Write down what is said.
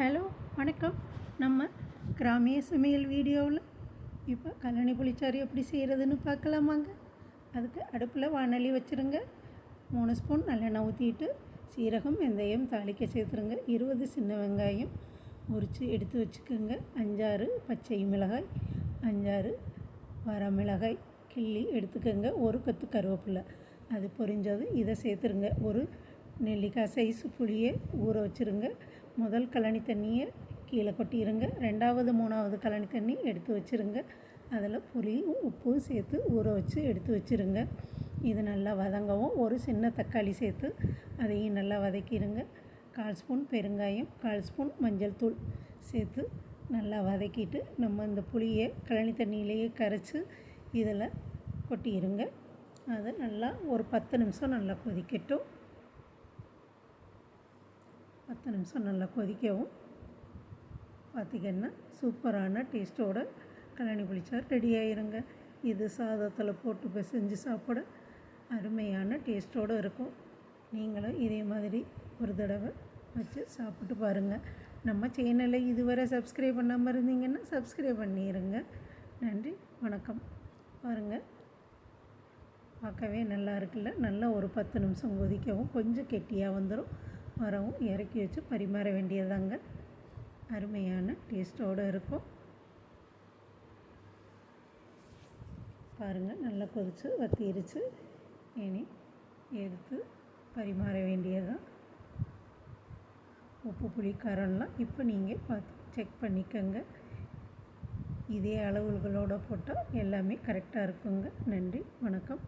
Hello வணக்கம். நம்ம கிராமிய சமையல் வீடியோவில் இப்போ கல்லணி புளிச்சாறு எப்படி செய்கிறதுன்னு பார்க்கலாமாங்க அதுக்கு அடுப்பில் வானொலி வச்சுருங்க. மூணு ஸ்பூன் நல்லெண்ணெய் ஊற்றிட்டு சீரகம் வெந்தயம் தாளிக்க சேர்த்துருங்க. இருபது சின்ன வெங்காயம் உரித்து எடுத்து வச்சுக்கோங்க. அஞ்சாறு பச்சை மிளகாய் அஞ்சாறு வரமிளகாய் கிள்ளி எடுத்துக்கோங்க. ஒரு கத்து கருவேப்பிலை. அது பொரிஞ்சது. இதை சேர்த்துருங்க. ஒரு நெல்லிக்காய் சைஸ் புளியை ஊற வச்சுருங்க. முதல் கழனி தண்ணியை கீழே கொட்டிடுங்க ரெண்டாவது மூணாவது கழனி தண்ணி எடுத்து வச்சுருங்க. அதில் புளியும் உப்பும் சேர்த்து ஊற வச்சு எடுத்து வச்சுருங்க. இது நல்லா வதங்கவும் ஒரு சின்ன தக்காளி சேர்த்து அதையும் நல்லா வதக்கிடுங்க கால் ஸ்பூன் பெருங்காயம் கால் ஸ்பூன் மஞ்சள் தூள் சேர்த்து நல்லா வதக்கிட்டு நம்ம இந்த புளியை கழனி தண்ணியிலேயே கரைச்சி இதில் கொட்டிடுங்க அது நல்லா ஒரு பத்து நிமிஷம் நல்லா கொதிக்கட்டும். பத்து நிமிஷம் நல்லா கொதிக்கவும். பார்த்திங்கன்னா சூப்பரான டேஸ்ட்டோட கல்யாணி புளிச்சார் ரெடி ஆயிருங்க. இது சாதத்தில் போட்டு செஞ்சு சாப்பிட அருமையான டேஸ்ட்டோடு இருக்கும். நீங்களும் இதே மாதிரி ஒரு தடவை வச்சு சாப்பிட்டு பாருங்கள் நம்ம சேனலை இதுவரை சப்ஸ்கிரைப் பண்ணாமல் இருந்தீங்கன்னா சப்ஸ்கிரைப் பண்ணிடுங்க நன்றி வணக்கம். பாருங்கள் பார்க்கவே நல்லா இருக்குல்ல? நல்லா ஒரு பத்து நிமிஷம் கொதிக்கவும் கொஞ்சம் கெட்டியாக வந்துடும் வரவும் இறக்கி வச்சு பரிமாற வேண்டியதாங்க அருமையான டேஸ்ட்டோடு இருக்கும். பாருங்கள் நல்லா கொதித்து வத்திருச்சு. இனி எடுத்து பரிமாற வேண்டியதான் உப்பு புளி காரம்லாம் இப்போ நீங்கள் பார்த்து செக் பண்ணிக்கோங்க. இதே அளவுகளோடு போட்டால் எல்லாமே கரெக்டாக இருக்குங்க. நன்றி வணக்கம்.